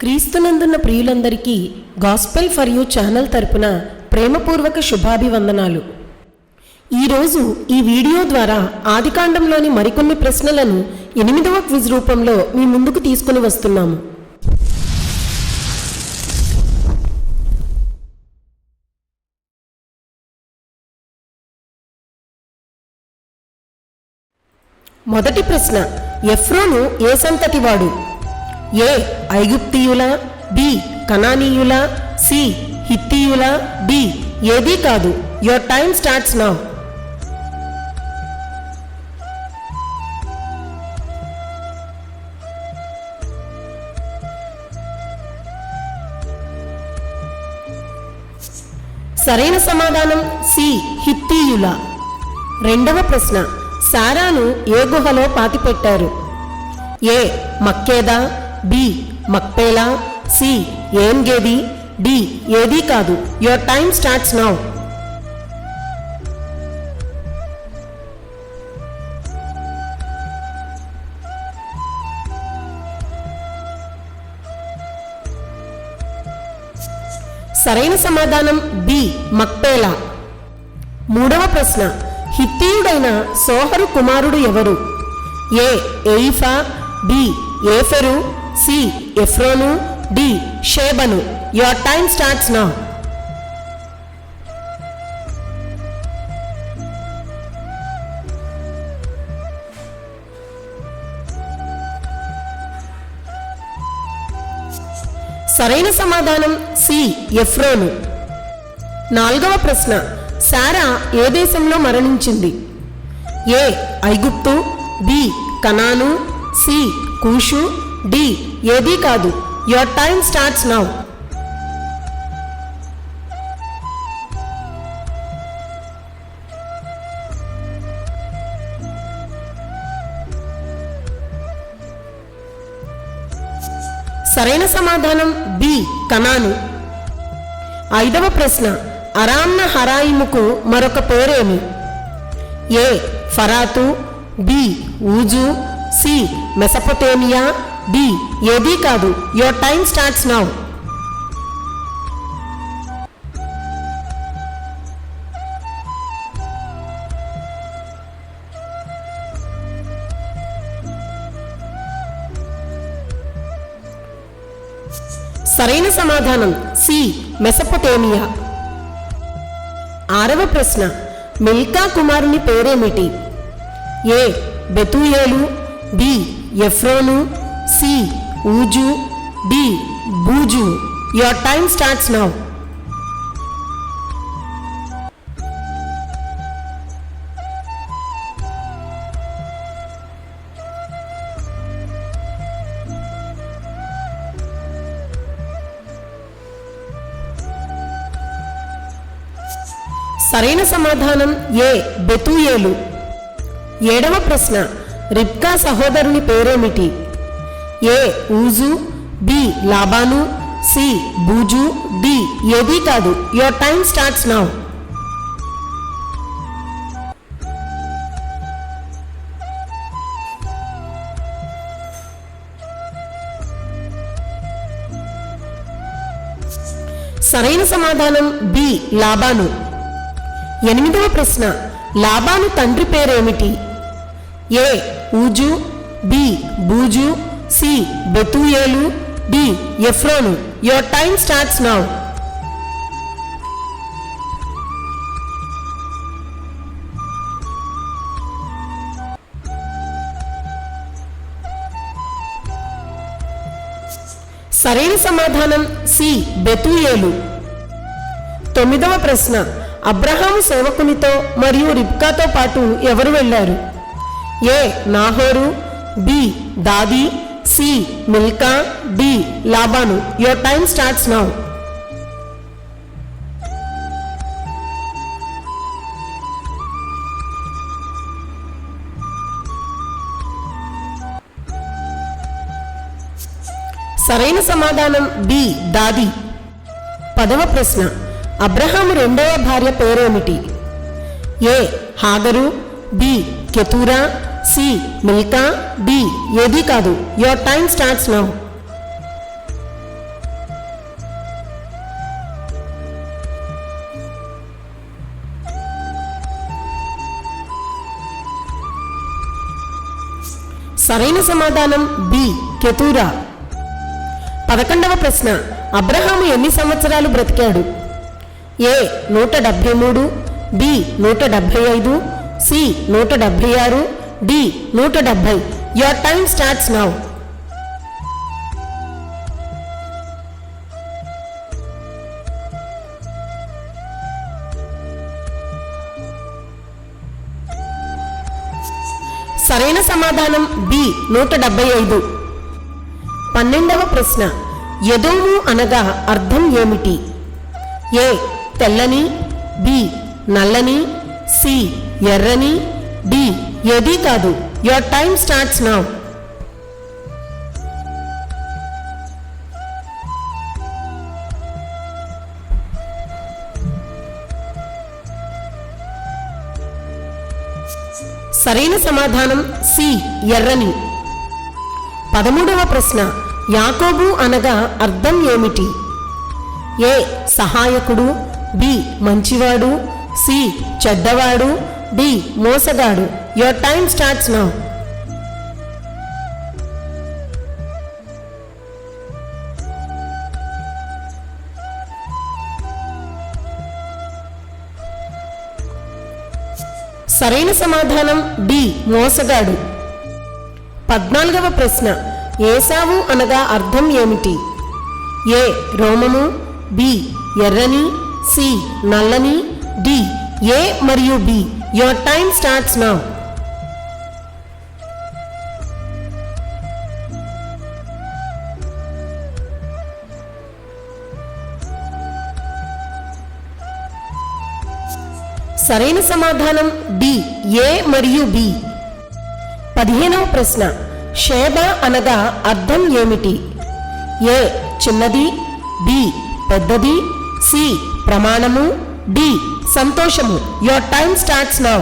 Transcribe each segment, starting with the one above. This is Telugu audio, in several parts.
క్రీస్తునందున్న ప్రియులందరికీ గాస్పెల్ ఫర్ యూ ఛానల్ తరపున ప్రేమపూర్వక శుభాభివందనాలు. ఈరోజు ఈ వీడియో ద్వారా ఆదికాండంలోని మరికొన్ని ప్రశ్నలను ఎనిమిదవ క్విజ్ రూపంలో మీ ముందుకు తీసుకుని వస్తున్నాము. మొదటి ప్రశ్న ఎఫ్రోను ఏ సంతతివాడు? ఏ ఐగుప్తియుల బి కనానీయుల సి హిత్తీయుల డి ఏదీ కాదు. యువర్ టైం స్టార్ట్స్ నౌ సరైన సమాధానం సి హిత్తీయుల. రెండవ ప్రశ్న. సారాను ఏ గుహలో పాతిపెట్టారు? ఏ మక్కేదా? బి మక్పేలా. సి ఏంగేది డి ఏదీ కాదు. Your time starts now. సరైన సమాధానం బి మక్పేలా. మూడవ ప్రశ్న. హిత్తీయుడైన సోహరు కుమారుడు ఎవరు? A ఎయిఫా. B ఏఫెరు C Ephron D షేబను. యువర్ టైం స్టార్ట్స్ నా సరైన సమాధానం సి ఎఫ్రోను. నాలుగవ ప్రశ్న. సారా ఏ దేశంలో మరణించింది? ఏ ఐగుప్తు బి కనాను సి కూషు డి ఏదీ కాదు. యువర్ టైం స్టార్ట్స్ నౌ సరైన సమాధానం బి కణాలు. ఐదవ ప్రశ్న అరామ్న హరాయిముకు మరొక పేరేమి? ఏ ఫరాతు B Uz C Mesopotamia. D ఏదీ కాదు. Your time starts now. సరైన సమాధానం. C Mesopotamia. ఆరవ ప్రశ్న. మిల్కా కుమారుని పేరేమిటి? ఏ బెతూయేలు. B Ephron C Uz D బూజు. యువర్ టైం స్టార్ట్స్ నౌ సరైన సమాధానం ఏ బెతూయేలు. ఏడవ ప్రశ్న. రిబ్కా సహోదరుని పేరేమిటి? A. Uz B. Laban C. బూజు డి. ఏదీ కాదు. Your time starts now. సరైన సమాధానం బి. లాబాను. ఎనిమిదవ ప్రశ్న. లాబాను తండ్రి పేరేమిటి? ఏ ఊజు బి బూజు C Bethuel D Ephron. Your time starts now సరైన సమాధానం సి బెతుయేలు. తొమ్మిదవ ప్రశ్న. అబ్రహాము సేవకునితో మరియు రిబ్కాతో పాటు ఎవరు వెళ్ళారు? ఏ నాహోరు బి దాది C Milkha D Laban. Your time starts now సరైన సమాధానం బి దాది పదవ ప్రశ్న. అబ్రహాము రెండవ భార్య పేరేమిటి? A Hagar B Keturah C Milkha D ఏది కాదు. యువర్ టైం స్టార్ట్స్ నౌ సరైన సమాధానం బి కెతూరా. పదకొండవ ప్రశ్న. అబ్రహాము ఎన్ని సంవత్సరాలు బ్రతికాడు? ఏ నూట డెబ్భై మూడు బి నూట డెబ్భై ఐదు సి నూట డెబ్భై ఆరు డి నూట డెబ్భై. యువర్ టైం స్టార్ట్స్ నౌ సరైన సమాధానం బి నూట డెబ్బై ఐదు. పన్నెండవ ప్రశ్న. యదోము అనగా అర్థం ఏమిటి? ఏ తెల్లని. బి నల్లని. సి ఎర్రని. డి ఏది కాదు. యువర్ టైం స్టార్ట్స్ నౌ సరైన సమాధానం సి ఎర్రని. పదమూడవ ప్రశ్న. యాకోబు అనగా అర్థం ఏమిటి? ఏ సహాయకుడు. బి మంచివాడు. సి చెడ్డవాడు. డి మోసగాడు. యువర్ టైం స్టార్ట్స్ నౌ సరైన సమాధానం డి మోసగాడు. పద్నాలుగవ ప్రశ్న. ఏసావు అనగా అర్థం ఏమిటి? ఏ రోమము. బి ఎర్రని. సి నల్లని. డి ఏ మరియు B your time starts now సరైన సమాధానం డి ఏ మరియు బి పదిహేనవ ప్రశ్న. షేబ అనగా అర్థం ఏమిటి? ఏ చిన్నది. బి పెద్దది. సి ప్రమాణము. డి సంతోషము. యువర్ టైం స్టార్ట్స్ నౌ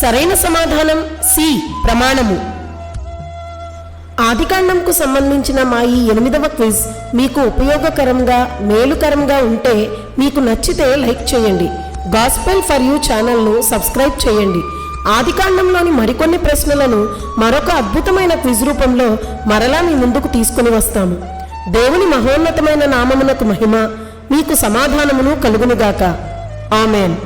సరైన సమాధానం సి ప్రమాణము. ఆదికాండంకు సంబంధించిన మా ఈ ఎనిమిదవ క్విజ్. మీకు ఉపయోగకరంగా మేలుకరంగా ఉంటే మీకు నచ్చితే లైక్ చేయండి. గాస్పెల్ ఫర్ యూ ఛానల్ను సబ్స్క్రైబ్ చేయండి. ఆదికాండంలోని మరికొన్ని ప్రశ్నలను మరొక అద్భుతమైన క్విజ్ రూపంలో మరలా మీ ముందుకు తీసుకుని వస్తాము దేవుని మహోన్నతమైన నామమునకు మహిమ మీకు సమాధానమును కలుగునుగాక. ఆమెన్.